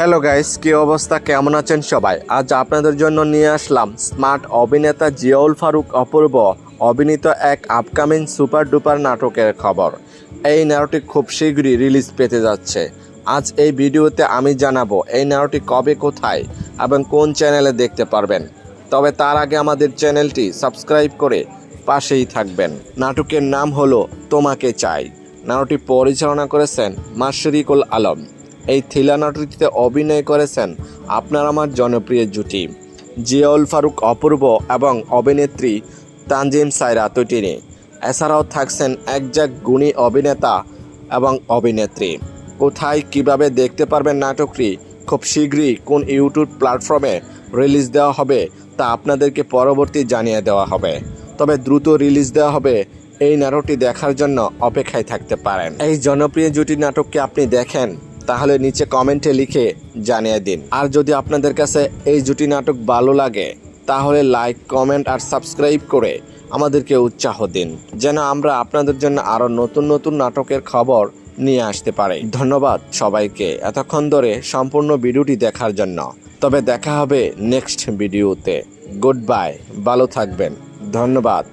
Hello guys, কি অবস্থা? কেমন আছেন সবাই? আজ আপনাদের জন্য নিয়ে আসলাম স্মার্ট অভিনেতা জিয়াউল ফারুক অপূর্ব অভিনীত এক আপকামিং সুপার ডুপার নাটকের খবর। এই নাটকটি খুব শীঘ্রই রিলিজ পেতে যাচ্ছে। আজ এই ভিডিওতে আমি জানাব এই নাটকটি কবে, কোথায় এবং কোন চ্যানেলে দেখতে পারবেন। তবে তার আগে আমাদের চ্যানেলটি সাবস্ক্রাইব করে পাশেই থাকবেন। নাটকের নাম হলো তোমাকে চাই। নাটকটি পরিচালনা করেছেন মাশরিকুল আলম। এই থ্রিলার নাটকটিতে অভিনয় করেছেন আপনার আমার জনপ্রিয় জুটি, জিয়াউল ফারুক অপূর্ব এবং অভিনেত্রী তানজিম সাইরা তুটিনি। এছাড়াও থাকছেন একজাক গুণী অভিনেতা এবং অভিনেত্রী। কোথায় কীভাবে দেখতে পারবেন নাটকটি, খুব শীঘ্রই কোন ইউটিউব প্ল্যাটফর্মে রিলিজ দেওয়া হবে তা আপনাদেরকে পরবর্তী জানিয়ে দেওয়া হবে। তবে দ্রুত রিলিজ দেওয়া হবে এই নাটকটি দেখার জন্য অপেক্ষায় থাকতে পারেন। এই জনপ্রিয় জুটি নাটককে আপনি দেখেন তাহলে নিচে কমেন্টে লিখে জানিয়ে দিন। আর যদি আপনাদের কাছে এই জুটি নাটক ভালো লাগে, তাহলে লাইক, কমেন্ট আর সাবস্ক্রাইব করে আমাদেরকে উৎসাহ দিন, যেন আমরা আপনাদের জন্য আরও নতুন নতুন নাটকের খবর নিয়ে আসতে পারি। ধন্যবাদ সবাইকে এতক্ষণ ধরে সম্পূর্ণ ভিডিওটি দেখার জন্য। তবে দেখা হবে নেক্সট ভিডিওতে। গুড বাই, ভালো থাকবেন। ধন্যবাদ।